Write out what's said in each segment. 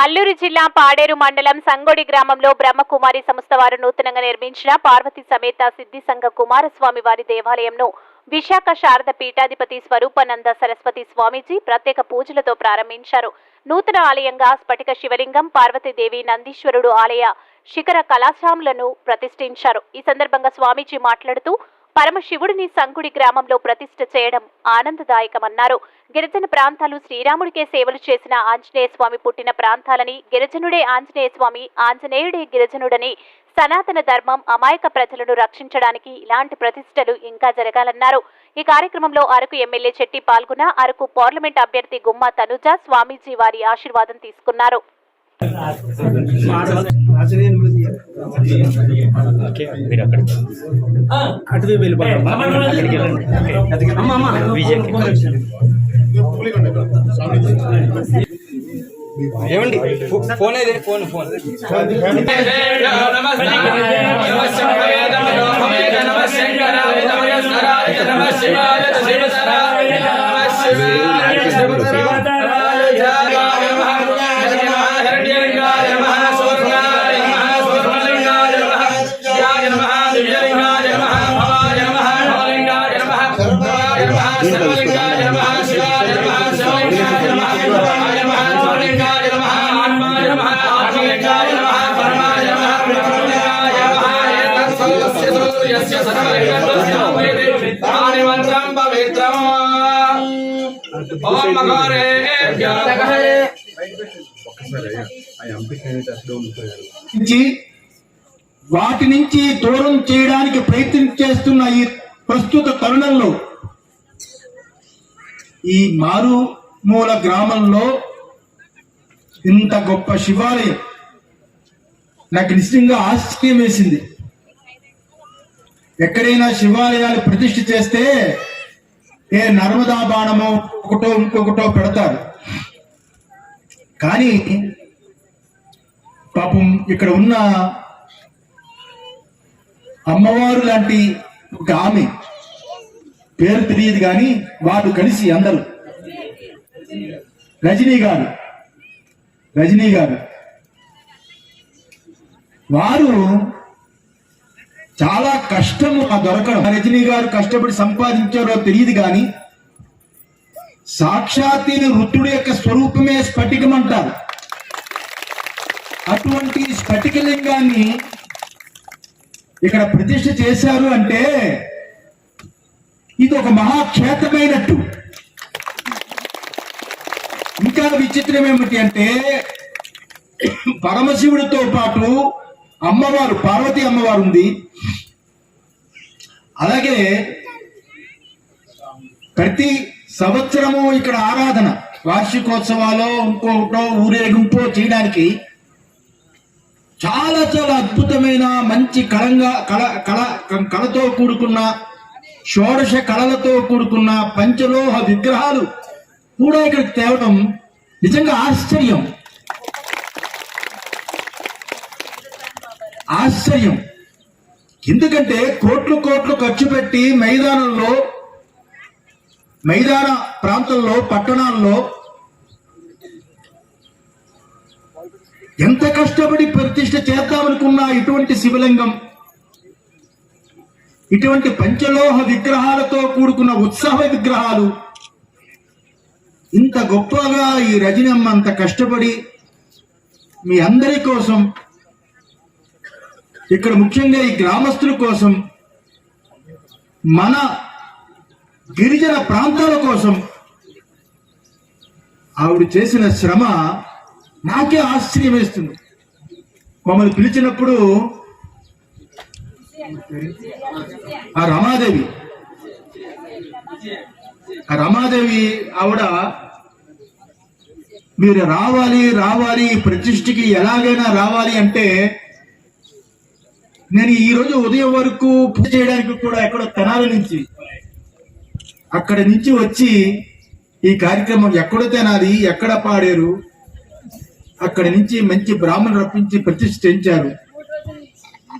అల్లూరు జిల్లా పాడేరు మండలం సంగొడి గ్రామంలో బ్రహ్మకుమారి సంస్థ వారు నూతనంగా నిర్మించిన పార్వతి సమేత సిద్ధి సంఘ కుమారస్వామి వారి దేవాలయంను విశాఖ శారద పీఠాధిపతి స్వరూపానంద సరస్వతి స్వామీజీ ప్రత్యేక పూజలతో ప్రారంభించారు. నూతన ఆలయంగా స్ఫటిక శివలింగం పార్వతీదేవి నందీశ్వరుడు ఆలయ శిఖర కళాశాములను ప్రతిష్ఠించారు. ఈ సందర్భంగా స్వామీజీ మాట్లాడుతూ పరమశివుడిని సంకుడి గ్రామంలో ప్రతిష్ఠ చేయడం ఆనందదాయకమన్నారు. గిరిజన ప్రాంతాలు శ్రీరాముడికే సేవలు చేసిన ఆంజనేయ స్వామి పుట్టిన ప్రాంతాలని గిరిజనుడే ఆంజనేయ స్వామి ఆంజనేయుడే గిరిజనుడని సనాతన ధర్మం అమాయక ప్రజలను రక్షించడానికి ఇలాంటి ప్రతిష్టలు ఇంకా జరగాలన్నారు. ఈ కార్యక్రమంలో అరకు ఎమ్మెల్యే చెట్టి పాల్గొన్న అరకు పార్లమెంట్ అభ్యర్థి గుమ్మ తనుజ స్వామీజీ వారి ఆశీర్వాదం తీసుకున్నారు. మీరు అక్కడ. అటువే వెళ్ళిపోతాం ఏమండి ఫోన్ అయితే ఫోన్ ఫోన్ శివాయ వాటి నుంచి దూరం చేయడానికి ప్రయత్నం చేస్తున్న ఈ ప్రస్తుత తరుణంలో ఈ మారుమూల గ్రామంలో ఇంత గొప్ప శివాలయం నాకు నిజంగా ఆశ్చర్యం వేసింది. ఎక్కడైనా శివాలయాలు ప్రతిష్ఠ చేస్తే ఏ నర్మదా బాణమో ఒకటో ఇంకొకటో పెడతారు. కానీ పాపం ఇక్కడ ఉన్న అమ్మవారు లాంటి ఒక ఆమె పేరు తెలియదు కానీ వాళ్ళు కలిసి అందరూ. రజనీ గారు రజనీ గారు. వారు చాలా కష్టము ఆ దొరకడం. రజనీ గారు కష్టపడి సంపాదించారో తెలియదు కానీ సాక్షాత్తీని రుద్రుడి యొక్క స్వరూపమే స్ఫటికం అంటారు. అటువంటి స్ఫటికలింగాన్ని ఇక్కడ ప్రతిష్ఠ చేశారు అంటే ఇది ఒక మహాక్షేత్రమైనట్టు. ఇంకా విచిత్రం ఏమిటి అంటే పరమశివుడితో పాటు అమ్మవారు పార్వతి అమ్మవారు ఉంది అలాగే ప్రతి సంవత్సరము ఇక్కడ ఆరాధన వార్షికోత్సవాలు ఇంకోటో ఊరేగింపో చేయడానికి చాలా చాలా అద్భుతమైన మంచి కళంగా కళ కళ కళతో కూడుకున్న షోడశ కళలతో కూడుకున్న పంచలోహ విగ్రహాలు కూడా ఇక్కడికి తేవడం నిజంగా ఆశ్చర్యం. ఆశ్చర్యం. ఎందుకంటే కోట్లు కోట్లు ఖర్చు పెట్టి మైదానంలో మైదాన ప్రాంతంలో పట్టణాల్లో ఎంత కష్టపడి ప్రతిష్ట చేద్దామనుకున్నా ఇటువంటి శివలింగం ఇటువంటి పంచలోహ విగ్రహాలతో కూడుకున్న ఉత్సాహ విగ్రహాలు ఇంత గొప్పగా ఈ రజనమ్మ అంత కష్టపడి మీ అందరి కోసం ఇక్కడ ముఖ్యంగా ఈ గ్రామస్తుల కోసం మన గిరిజన ప్రాంతాల కోసం ఆవిడ చేసిన శ్రమ నాకే ఆశ్చర్యం వేస్తుంది. మమ్మల్ని పిలిచినప్పుడు ఆ రమాదేవి ఆ రమాదేవి ఆవిడ మీరు రావాలి రావాలి ప్రతిష్ఠకి ఎలాగైనా రావాలి అంటే నేను ఈ రోజు ఉదయం వరకు పూజ చేయడానికి కూడా ఎక్కడో తెనాల నుంచి అక్కడి నుంచి వచ్చి ఈ కార్యక్రమం ఎక్కడ తెనాలి ఎక్కడ పాడారు అక్కడి నుంచి మంచి బ్రాహ్మణు రప్పించి ప్రతిష్ఠించారు.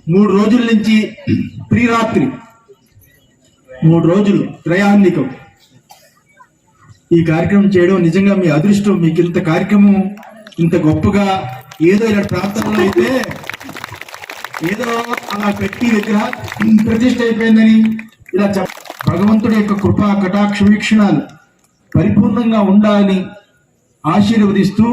మూడు రోజుల నుంచి ప్రిరాత్రి మూడు రోజులు త్రయాన్నికం ఈ కార్యక్రమం చేయడం నిజంగా మీ అదృష్టం మీకు ఇంత కార్యక్రమం ఇంత గొప్పగా ఏదో ఇలా ప్రాంతంలో అయితే ఏదో అలా పెట్టి దగ్గర ప్రతిష్ట అయిపోయిందని ఇలా చెప్ భగవంతుడి యొక్క కృపా కటాక్ష వీక్షణాలు పరిపూర్ణంగా ఉండాలని ఆశీర్వదిస్తూ